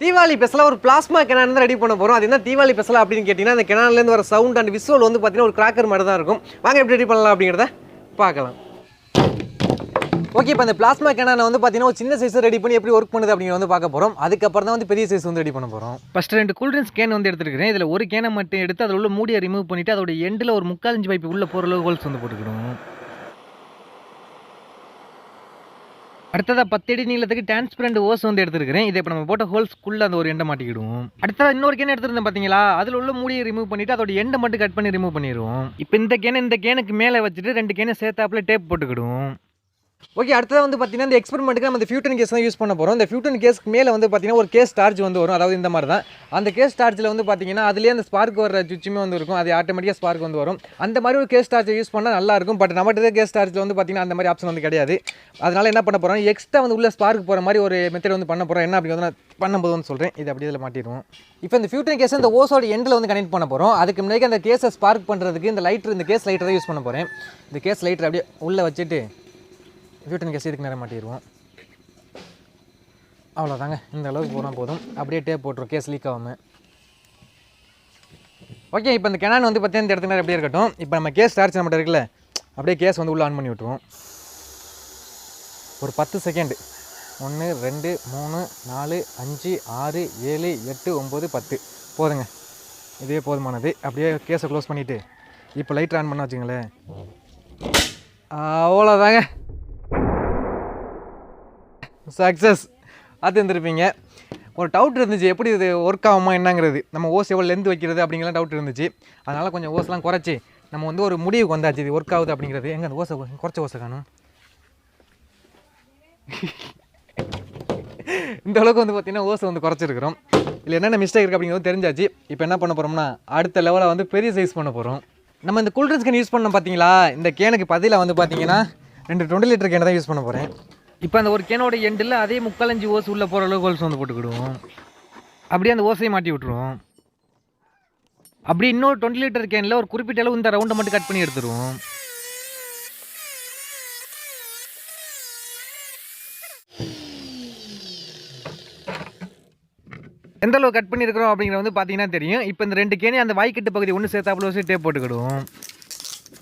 தீபாவளி பெசலாக ஒரு plasma Canon ready பண்ண போகிறோம் அது என்ன தீபாவளி பெசலா அப்படின்னு கேட்டிங்கன்னா அந்த கெனான்லேருந்து வர சவுண்ட் அண்ட் விசுவல் வந்து பார்த்தீங்கன்னா ஒரு கிராக்கர் மாதிரி தான் இருக்கும். வாங்க எப்படி ரெடி பண்ணலாம் அப்படிங்கிறத பார்க்கலாம். ஓகே இப்போ அந்த பிளாஸ்மா கேனானை வந்து பார்த்தீங்கன்னா ஒரு சின்ன சைஸ் ரெடி பண்ணி எப்படி ஒர்க் பண்ணுது அப்படிங்கிறத வந்து பார்க்க போகிறோம் அதுக்கப்புறம் தான் வந்து பெரிய சைஸ் வந்து ரெடி பண்ண போகிறோம் ஃபஸ்ட் ரெண்டு கூல்ட்ரிங்க்ஸ் கேன் வந்து எடுத்துருக்கிறேன். இதில் ஒரு கேனை மட்டும் எடுத்து அதில் உள்ள மூடியை ரிமூவ் பண்ணிவிட்டு அதோட எண்டில் ஒரு முக்கால் இன்ச்சு பைப்பு உள்ள போகிற அளவு ஹோல்ஸ் வந்து போட்டுக்கணும் அடுத்ததாக பத்தடி நீளத்துக்கு டிரான்ஸ்பரண்ட் ஓஸ் வந்து எடுத்துருக்கிறேன். இதை இப்போ நம்ம போட்ட ஹோல்ஸ்க்குள்ளே அந்த ஒரு எண்டை மாட்டிக்கிடுவோம். அடுத்ததாக இன்னொரு கேன் எடுத்துருந்தேன் பார்த்தீங்களா அதில் உள்ள மூடியை ரிமூவ் பண்ணிவிட்டு அதோட எண்டை மட்டும் கட் பண்ணி ரிமூவ் பண்ணிடுவோம் இப்போ இந்த கேனை இந்த கேனுக்கு மேலே வச்சுட்டு ரெண்டு கேனை சேர்த்தாப்புல டேப் போட்டுக்கிடுவோம். ஓகே அடுத்தது வந்து பார்த்தீங்கன்னா இந்த எக்ஸ்பெரிமெண்ட்டுக்கு நம்ம இந்த ஃபியூட்டன் கேஸ் தான் யூஸ் பண்ண போகிறோம் இந்த ஃபியூட்டன் கேஸ்க்கு மேலே வந்து பார்த்தீங்கன்னா ஒரு கேஸ் சார்ஜ் வந்து வரும். அதாவது இந்த மாதிரி தான் அந்த கேஸ் சார்ஜில் வந்து பார்த்தீங்கன்னா அதுலேயே அந்த ஸ்பார்க் வர சுச்சுமே வந்து இருக்கும். அது ஆட்டோமேட்டிக்காக ஸ்பார்க் வந்து வரும். அந்த மாதிரி ஒரு கேஸ் சார்ஜை யூஸ் பண்ணால் நல்லாயிருக்கும் பட் நம்மகிட்ட கேஸ் சார்ஜில் வந்து பார்த்தீங்கன்னா அந்த மாதிரி ஆப்ஷன் வந்து கிடையாது. அதனால் என்ன பண்ண போகிறோம் எக்ஸ்ட்ரா வந்து உள்ள ஸ்பார்க் போகிற மாதிரி ஒரு மெத்தட் வந்து பண்ண போகிறோம் என்ன அப்படி வந்து நான் பண்ணும்போது வந்து சொல்கிறேன் இது அப்படியே இதில் மாட்டிடுவோம். இப்போ இந்த ஃபியூட்டன் கேஸ் இந்த ஓஸோட எண்டில் வந்து கனெக்ட் பண்ண போகிறோம் அதுக்கு முன்னாடி அந்த கேஸை ஸ்பார்க் பண்ணுறதுக்கு இந்த லைட்டர் இந்த கேஸ் லைட்டர் தான் யூஸ் பண்ண போகிறேன் இந்த கேஸ் லைட்டர் அப்படியே உள்ளே வச்சுட்டு ஃபியூட்டன் கேஸ் இதுக்கு நேரம் மாட்டிடுவோம். அவ்வளோதாங்க இந்த அளவுக்கு போனால் போதும். அப்படியே டேப் போட்டுரும் கேஸ் லீக் ஆகாமல் ஓகே இப்போ இந்த கெனான் வந்து பார்த்தீங்கன்னா இந்த இடத்துல அப்படியே இருக்கட்டும். இப்போ நம்ம கேஸ் சார்ஜ் நம்மகிட்ட இருக்குல்ல. அப்படியே கேஸ் வந்து உள்ளே ஆன் பண்ணி விட்டுருவோம். ஒரு பத்து செகண்டு ஒன்று ரெண்டு மூணு நாலு அஞ்சு ஆறு ஏழு எட்டு ஒம்பது பத்து. போதுங்க. இதே போதுமானது. அப்படியே கேஸை க்ளோஸ் பண்ணிவிட்டு இப்போ லைட் ஆன் பண்ண வச்சுங்களேன் அவ்வளோதாங்க சக்ஸஸ் அது இருந்திருப்பீங்க ஒரு டவுட் இருந்துச்சு எப்படி இது ஒர்க் ஆகுமா என்னங்கிறது. நம்ம ஓஸ் எவ்வளோ லென்த் வைக்கிறது அப்படிங்கலாம் டவுட் இருந்துச்சு. அதனால் கொஞ்சம் ஓஸ்லாம் குறைச்சி நம்ம வந்து ஒரு முடிவுக்கு வந்தாச்சு இது ஒர்க் ஆகுது அப்படிங்கிறது. எங்கே அந்த ஓசை குறைச்ச ஓசை காணும்? இந்த அளவுக்கு வந்து பார்த்திங்கன்னா ஓசை வந்து குறைச்சிருக்கிறோம். இல்லை என்னென்ன மிஸ்டேக் இருக்குது அப்படிங்கிறது தெரிஞ்சாச்சு. இப்போ என்ன பண்ண போகிறோம்னா அடுத்த லெவலில் வந்து பெரிய சைஸ் பண்ண போகிறோம் நம்ம இந்த கூல்ட்ரிங்ஸ் கேன் யூஸ் பண்ணோம் பார்த்தீங்களா இந்த கேனுக்கு பதிலாக வந்து பார்த்தீங்கன்னா ரெண்டு டுவெண்ட்டி லிட்டர் கேனை தான் யூஸ் பண்ண போகிறேன் இப்போ அந்த ஒரு கேனோட எண்டில் அதே முக்காலஞ்சு ஓஸ் உள்ளே போகிற அளவு ஹோல்ஸ் வந்து போட்டுக்கிடுவோம். அப்படியே அந்த ஓசையை மாட்டி விட்டுருவோம். அப்படி இன்னொரு டுவெண்ட்டி லிட்டர் கேனில் ஒரு குறிப்பிட்ட அளவு இந்த ரவுண்டை மட்டும் கட் பண்ணி எடுத்துருவோம். எந்த அளவு கட் பண்ணியிருக்கிறோம் அப்படிங்கிறது வந்து பார்த்தீங்கன்னா தெரியும். இப்போ இந்த ரெண்டு கேனி அந்த வாய்க்கட்டு பகுதி ஒன்று சேர்த்தாப்புல வச்சு டேப் போட்டுக்கிடுவோம்.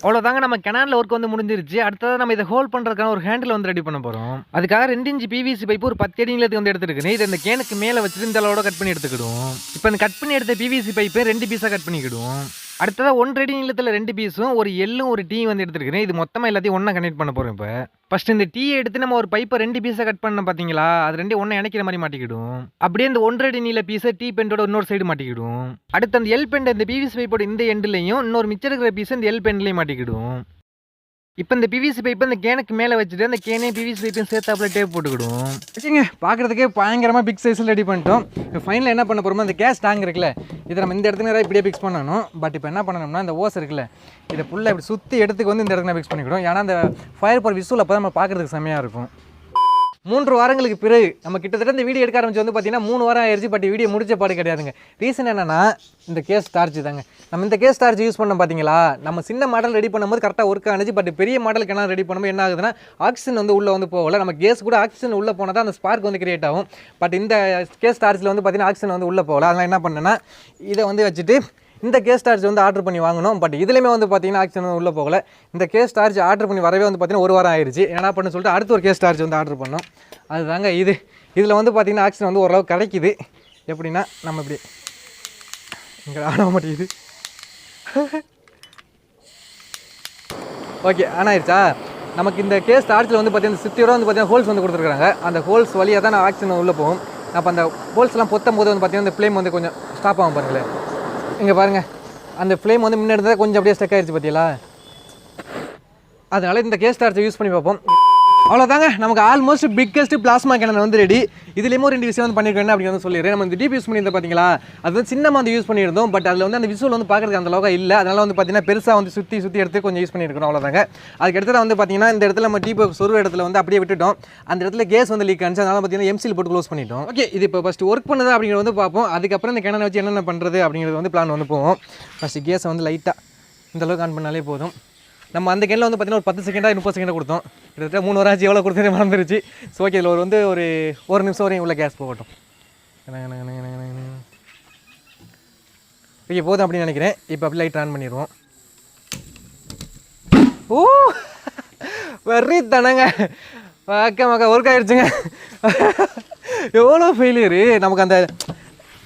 அவ்வளோதாங்க நம்ம கெனாலில் ஒர்க் வந்து முடிஞ்சிருச்சு. அடுத்தது நம்ம இதை ஹோல்ட் பண்ணுறதுக்கான ஒரு ஹேண்டில் வந்து ரெடி பண்ண போகிறோம் அதுக்காக ரெண்டு இன்ச்சு பிவிசி பைப்பு ஒரு பத்து அடி நீளத்துக்கு வந்து எடுத்துருக்கேன் இதை இந்த கேனுக்கு மேலே வச்சுட்டு இந்த அளவோட கட் பண்ணி எடுத்துக்கிடுவோம். இப்போ இந்த கட் பண்ணி எடுத்த பிவிசி பைப்பை ரெண்டு பீஸாக கட் பண்ணிக்கிடுவோம். அடுத்ததாக ஒன்றரை அடி நீளத்தில் ரெண்டு பீஸும் ஒரு எள்ளும் ஒரு டீ வந்து எடுத்துருக்கிறேன். இது மொத்தமாக எல்லாத்தையும் ஒன்றா கனெக்ட் பண்ண போகிறோம் இப்போ. ஃபஸ்ட்டு இந்த டீ எடுத்து நம்ம ஒரு பைப்பை ரெண்டு பீஸை கட் பண்ண பார்த்தீங்களா அது ரெண்டு ஒன்றா இணைக்கிற மாதிரி மாட்டிக்கிடும். அப்படியே இந்த ஒன்றரை அடி நீள பீஸை டீ பெண்டோட இன்னொரு சைடு மாட்டிக்கிடும். அடுத்து அந்த எல் பெண்ட் இந்த பிவிசி பைப்போட இந்த எண்ட்லையும் இன்னொரு மிச்சம் இருக்கிற பீஸ் இந்த எல் பெண்ட்லையும் மாட்டிக்கிடும். இப்போ இந்த பிவிசி பைப்பை இந்த கேனுக்கு மேலே வச்சுட்டு அந்த கேனே பிவிசி பைப்பையும் சேர்த்தாப்புல டேப் போட்டுக்கிடுவோம். வச்சுங்க பார்க்குறதுக்கே பயங்கரமாக பிக் சைஸில் ரெடி பண்ணிட்டோம். இப்போ ஃபைனல் என்ன பண்ண போகிறோமோ அந்த கேஸ் டேங்க் இருக்குல்ல இதை நம்ம இந்த இடத்துல நேரா இப்படியே ஃபிக்ஸ் பண்ணணும். பட் இப்போ என்ன பண்ணணும்னா இந்த ஓஸ் இருக்குல்ல இதை ஃபுல்லாக இப்படி சுற்றி இடத்துக்கு வந்து இந்த இடத்துல ஃபிக்ஸ் பண்ணிக்கிடும் ஏன்னா அந்த ஃபயர் போகிற விசுவில் அப்போ தான் நம்ம பார்க்குறதுக்கு செம்மையாக இருக்கும். மூன்று வாரங்களுக்கு பிறகு நம்ம கிட்டத்தட்ட இந்த வீடியோ எடுக்க ஆரம்பிச்சு வந்து பார்த்தீங்கன்னா மூணு வாரம் ஆயிடுச்சு பட் வீடியோ முடிச்ச பாடு கிடையாதுங்க. ரீசன் என்னன்னா இந்த கேஸ் டார்ச் தாங்க. நம்ம இந்த கேஸ் டார்ச் யூஸ் பண்ணோம் பார்த்தீங்களா நம்ம சின்ன மாடல் ரெடி பண்ணும்போது கரெக்டாக ஒர்க் ஆனிச்சு பட் பெரிய மாடலுக்கு என்ன ரெடி பண்ணும்போது என்ன ஆகுதுன்னா ஆக்சிஜன் வந்து உள்ளே வந்து போகல. நம்ம கேஸ் கூட ஆக்சிஜன் உள்ளே போனால் தான் அந்த ஸ்பார்க் வந்து கிரியேட் ஆகும். பட் இந்த கேஸ் டார்ச்சில் வந்து பார்த்தீங்கன்னா ஆக்சிஜன் வந்து உள்ளே போகல. அதனால் என்ன பண்ணேன்னா இதை வந்து வச்சுட்டு இந்த கேஸ் டார்ச் வந்து ஆர்டர் பண்ணி வாங்கணும். பட் இதுலேயுமே வந்து பார்த்தீங்கன்னா ஆக்ஷன் உள்ளே போகல. இந்த கேஸ் டார்ச் ஆர்டர் பண்ணி வரவே வந்து பார்த்தீங்கன்னா ஒரு வாரம் ஆயிடுச்சு என்ன பண்ணு சொல்லிட்டு அடுத்து ஒரு கேஸ் டார்ச் வந்து ஆர்டர் பண்ணோம். அதுதாங்க இது. இதில் வந்து பார்த்தீங்கன்னா ஆக்சிஜன் வந்து ஓரளவு கிடைக்குது. எப்படின்னா நம்ம இப்படி. இங்கே ஆட மாட்டேங்குது. ஓகே ஆனாயிருச்சா நமக்கு இந்த கேஸ் டார்ச்சில் வந்து பார்த்தீங்கன்னா சுற்றியோட வந்து பார்த்தீங்கன்னா ஹோல்ஸ் வந்து கொடுத்துருக்காங்க. அந்த ஹோல்ஸ் வழியாக தான் ஆக்சிஜன் உள்ளே போகும். அப்போ அந்த ஹோல்ஸ்லாம் பொத்தும் போது வந்து பார்த்தீங்கன்னா இந்த ஃப்ளேம் வந்து கொஞ்சம் ஸ்டாப் ஆகும் பாருங்களேன். இங்கே பாருங்கள் அந்த ஃப்ளேம் வந்து முன்னாடி இருந்தால் கொஞ்சம் அப்படியே ஸ்டக் ஆயிடுச்சு பார்த்தீங்களா அதனால இந்த கேஸ் டார்ச்சை யூஸ் பண்ணி பார்ப்போம். அவ்வளோதாங்க நமக்கு ஆல்மோஸ்ட் பிக்கஸ்ட் பிளாஸ்மா கேனன் வந்து ரெடி இதுலேயுமே ஒரு ரெண்டு விஷயம் வந்து பண்ணியிருக்கேன் அப்படின்னு வந்து சொல்லிடுறேன். நம்ம இந்த டிபி யூஸ் பண்ணியிருந்தோம் பார்த்தீங்களா அது வந்து சின்னமாக வந்து யூஸ் பண்ணியிருந்தோம். பட் அதில் வந்து அந்த விசுவல் வந்து பார்க்குறதுக்கு அந்த அளவுக்கு இல்லை. அதனால் வந்து பார்த்தீங்கன்னா பெருசாக வந்து சுற்றி சுற்றி எடுத்து கொஞ்சம் யூஸ் பண்ணியிருக்கோம் அவ்வளோதாங்க அதுக்கு இடத்துல வந்து பார்த்தீங்கன்னா இந்த இடத்துல நம்ம டிபி சொருவ இடத்துல வந்து அப்படியே விட்டுட்டோம். அந்த இடத்துல கேஸ் வந்து லீக் ஆனிச்சு. அதனால் பார்த்தீங்கன்னா எம்சில் போட்டு க்ளோஸ் பண்ணிட்டோம். ஓகே இது இப்போ ஃபஸ்ட் ஒர்க் பண்ணுது அப்படிங்கிறது வந்து பார்ப்போம். அதுக்கப்புறம் இந்த கிணனை வச்சு என்னென்ன பண்ணுறது அப்படிங்கிறது வந்து பிளான் வந்து போவோம். ஃபஸ்ட்டு கேஸை வந்து லைட்டாக இந்த அளவுக்கு ஆன் பண்ணாலே போதும். நம்ம அந்த கேனில் வந்து பார்த்தீங்கன்னா ஒரு பத்து செகண்டாக முப்பது செகண்டாக கொடுத்தோம். கிட்டத்தட்ட மூணு வராச்சு எவ்வளோ கொடுத்தது மறந்துருச்சு. ஸோ ஓகே இதில் ஒரு வந்து ஒரு ஒரு நிமிஷம் வரையும் உள்ள கேஸ் போகட்டும். ஓகே போதும் அப்படின்னு நினைக்கிறேன். இப்போ அப்படி லைட் ஆன் பண்ணிடுவோம். ஓ வெறி தானங்க. அக்கா மக்கா ஒர்க் ஆகிடுச்சுங்க எவ்வளோ ஃபெயிலியரு நமக்கு அந்த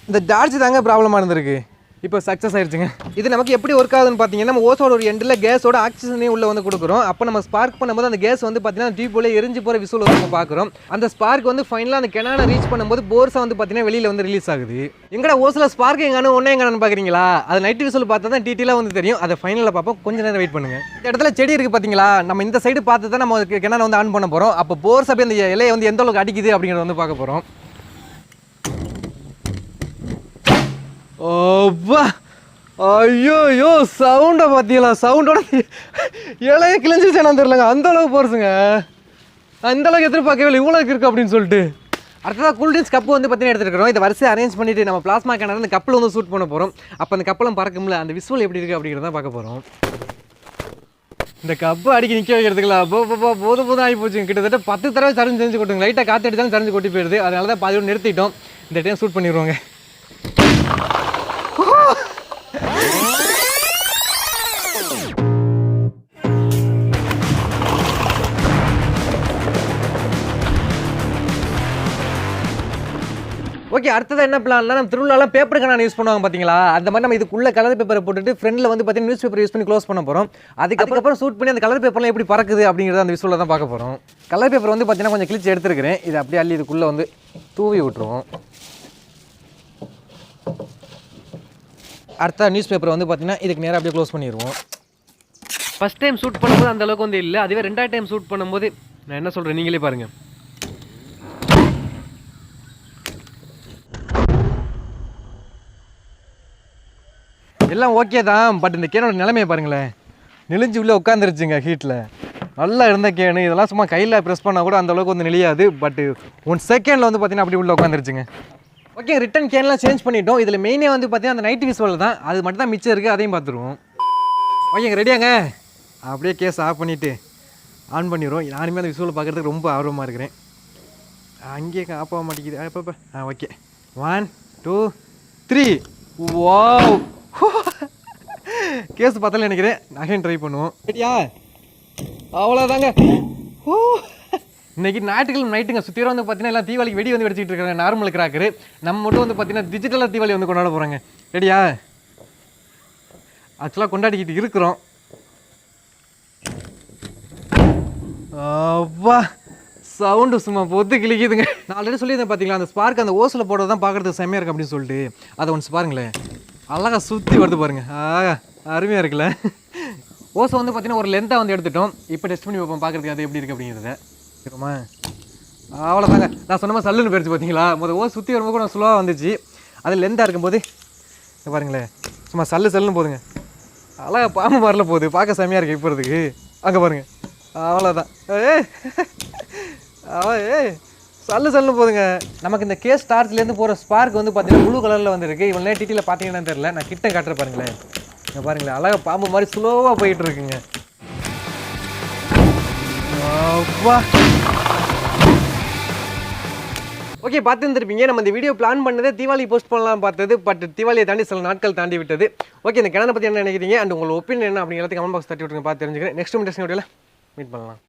இந்த ஜார்ஜ் தாங்க ப்ராப்ளமாக இருந்திருக்கு. இப்போ சக்ஸஸ் ஆயிடுச்சுங்க இது நமக்கு எப்படி ஒர்க் ஆகுதுன்னு பார்த்தீங்கன்னா நம்ம ஓசோட ஒரு எண்டில் கேஸோட ஆக்சிஜனையும் உள்ள வந்து கொடுக்குறோம். அப்போ நம்ம ஸ்பார்க் பண்ணும்போது அந்த கேஸ் வந்து பார்த்தீங்கன்னா டீப் உள்ள எரிஞ்சு போகிற விசுவல் வந்து நம்ம பார்க்குறோம். அந்த ஸ்பார்க் வந்து ஃபைனலாக அந்த கெனானை ரீச் பண்ணும்போது போர்ஸை வந்து பார்த்தீங்கன்னா வெளியில் வந்து ரிலீஸ் ஆகுது. எங்கடா ஓசில் ஸ்பார்க் எங்கானு ஒன்றே எங்கானு பார்க்குறீங்களா? அது நைட் விசுவல் பார்த்தா தான் டீட்டெயிலாக வந்து தெரியும். அதை ஃபைனலில் பார்ப்போம். கொஞ்ச நேரம் வெயிட் பண்ணுங்க. இந்த இடத்துல செடி இருக்குது பார்த்தீங்களா? நம்ம இந்த சைடு பார்த்து தான் நம்ம கிணறு வந்து ஆன் பண்ண போகிறோம் அப்போ போர்ஸ் அப்படியே அந்த இலையை வந்து எந்த அளவுக்கு அடிக்குது அப்படிங்கிறத வந்து பார்க்க போகிறோம் ஓப்பா ஐயோ ஐயோ சவுண்டை பார்த்தீங்களா சவுண்டோட இலைய கிழிஞ்சிச்சேனா தெரியலங்க. அந்த அளவுக்கு போகிறதுங்க அந்த அளவுக்கு எதிர்பார்க்கவே இல்லை. இவ்வளோ இருக்கு அப்படின்னு சொல்லிட்டு. அடுத்ததாக கூல்ட்ரிங்க்ஸ் கப்பு வந்து பார்த்தீங்கன்னா எடுத்துருக்கிறோம் இதை வரிசை அரேஞ்ச் பண்ணிட்டு நம்ம பிளாஸ்மா கேனர் அந்த கப்பில் வந்து சூட் பண்ண போகிறோம் அப்போ அந்த கப்பலம் பறக்கும்ல அந்த விசுவல் எப்படி இருக்குது அப்படிங்கிறத பார்க்க போகிறோம் இந்த கப்பு அடிக்க நிற்க வைக்கிறதுக்குல அப்போ அப்போ போதும் போதும் ஆகி போச்சுங்க கிட்டத்தட்ட பத்து தடவை சரிஞ்சு தெரிஞ்சு கொட்டுங்க. லைட்டாக காற்று அடித்தாலும் சரிஞ்சு கொட்டி போயிடுது. அதனால தான் பாதியோடு நிறுத்திட்டோம். இந்த டைம் ஷூட் பண்ணிடுவோங்க. ஓகே அடுத்தது என்ன பிளான்னா நம்ம திருவிழாலாம் பேப்பர் கண்ணாடி யூஸ் பண்ணுவாங்க பார்த்தீங்களா அந்த மாதிரி நம்ம இதுக்குள்ள கலர் பேப்பரை போட்டுட்டு ஃப்ரெண்டில் வந்து பார்த்தீங்கன்னா நியூஸ் பேப்பர் யூஸ் பண்ணி க்ளோஸ் பண்ண போகிறோம் அதுக்கப்புறம் ஷூட் பண்ணி அந்த கலர் பேப்பர்லாம் எப்படி பறக்குது அப்படிங்கிறத அந்த விஷயம் தான் பார்க்க போகிறோம் கலர் பேப்பர் வந்து பார்த்தீங்கன்னா கொஞ்சம் கிழிச்சு எடுத்துருக்கிறேன். இதை அப்படியே அள்ளி இதுக்குள்ளே வந்து தூவி விட்டுருவோம். அடுத்த நியூஸ் பேப்பர் வந்து பார்த்தீங்கன்னா இதுக்கு நேராக அப்படியே க்ளோஸ் பண்ணிடுவோம் ஃபஸ்ட் டைம் ஷூட் பண்ணும்போது அந்த அளவுக்கு வந்து இல்லை. அதுவே ரெண்டாவது டைம் ஷூட் பண்ணும்போது நான் என்ன சொல்கிறேன் நீங்களே பாருங்கள் எல்லாம் ஓகே தான் பட் இந்த கேனோட நிலைமையை பாருங்களேன். நெளிஞ்சு உள்ளே உட்காந்துருச்சுங்க ஹீட்டில் நல்லா இருந்த கேனு இதெல்லாம் சும்மா கையில் ப்ரெஸ் பண்ணால் கூட அந்த அளவுக்கு வந்து நெளியாது பட் ஒன் செகண்டில் வந்து பார்த்தீங்கன்னா அப்படி உள்ளே உட்காந்துருச்சுங்க ஓகே ரிட்டன் கேன்லாம் சேஞ்ச் பண்ணிட்டோம். இதில் மெயினே வந்து பார்த்தீங்கன்னா அந்த நைட் விசுவல் தான். அது மட்டும் தான் மிச்சம் இருக்குது அதையும் பார்த்துருவோம் ஓகேங்க ரெடியாங்க அப்படியே கேஸ் ஆஃப் பண்ணிவிட்டு ஆன் பண்ணிடுவோம் நானுமே அந்த விசுவல் பார்க்குறதுக்கு ரொம்ப ஆர்வமாக இருக்கிறேன். அங்கேயே ஆஃப் ஆக மாட்டேங்குது. அப்போ ஆ okay one two three wow case பார்த்தாலும் நினைக்கிறேன். நகைன் ட்ரை பண்ணுவோம்? சரியா? அவ்வளோதாங்க ஓ. இன்னைக்கு ஞாயிற்றுக்கிழமை நைட்டுங்க சுற்றி வந்து பார்த்தீங்கன்னா எல்லாம் தீபாவளிக்கு வெடி வந்து வெடிச்சிட்டு இருக்காங்க. நார்மல் கிராக்கரு நம்ம மட்டும் வந்து பார்த்தீங்கன்னா டிஜிட்டலாக தீபாவளி வந்து கொண்டாட போகிறாங்க ரெடியா ஆக்சுவலாக கொண்டாடிக்கிட்டு இருக்கிறோம். அப்பா சவுண்டு சும்மா பொத்து கிழிக்குதுங்க. நான் ஆல்ரெடி சொல்லியிருந்தேன் பார்த்தீங்களா அந்த ஸ்பார்க் அந்த ஓசில் போடுறது தான் பார்க்குறதுக்கு செம்மையாக இருக்கு அப்படின்னு சொல்லிட்டு. அதை ஒன்று பாருங்களேன். அழகா சுற்றி வருது பாருங்கள் ஆஹா அருமையாக இருக்குல்ல. ஓசை வந்து பார்த்தீங்கன்னா ஒரு லென்த்தாக வந்து எடுத்துட்டோம். இப்போ டெஸ்ட் பண்ணி வைப்போம் பார்க்குறதுக்கு அது எப்படி இருக்குது அப்படிங்கிறத. சரிமா அவ்வளோதாங்க நான் சொன்ன மாதிரி சல்லுன்னு போயிடுச்சு பார்த்தீங்களா முதல் ஓ சுற்றி வரும்போது கூட ஸ்லோவாக வந்துச்சு. அது லென்த்தாக இருக்கும்போது இங்க பாருங்களேன். சும்மா சல்லு சல்லுன்னு போதுங்க. அழகா பாம்பு மாதிரில போகுது. பார்க்க செம்மையாக இருக்குது இப்போறதுக்கு அங்கே பாருங்க. அவ்வளோதான் ஏ ஏ சல்லு சல்லு போதுங்க. நமக்கு இந்த கேஸ் டார்ச்லேருந்து போகிற ஸ்பார்க் வந்து பார்த்தீங்கன்னா ப்ளூ கலரில் வந்துருக்கு. இவ்வளோ நேரம் டிடியில் பார்த்தீங்கன்னா தெரியல. நான் கிட்ட காட்டுற பாருங்களேன். இங்கே பாருங்களேன். அழகாக பாம்பு மாதிரி ஸ்லோவாக போயிட்டு இருக்குங்க. அப்பா. ஓகே பார்த்துருந்துருப்பீங்க. நம்ம இந்த வீடியோ பிளான் பண்ணதே தீபாவளி போஸ்ட் பண்ணலாம் பார்த்தது. பட் தீபாவளியை தாண்டி சில நாட்கள் தாண்டி விட்டது. ஓகே இந்த கிணறு பற்றி என்ன நினைக்கிறீங்க? அண்ட் உங்களோட ஒப்பீனியன் என்ன அப்படிங்கிறது கமெண்ட் பாக்ஸ் தட்டி விட்டுருங்க. பார்த்து தெரிஞ்சுக்கிறேன். நெக்ஸ்ட் மீட் வீடியோவில் மீட் பண்ணலாம்.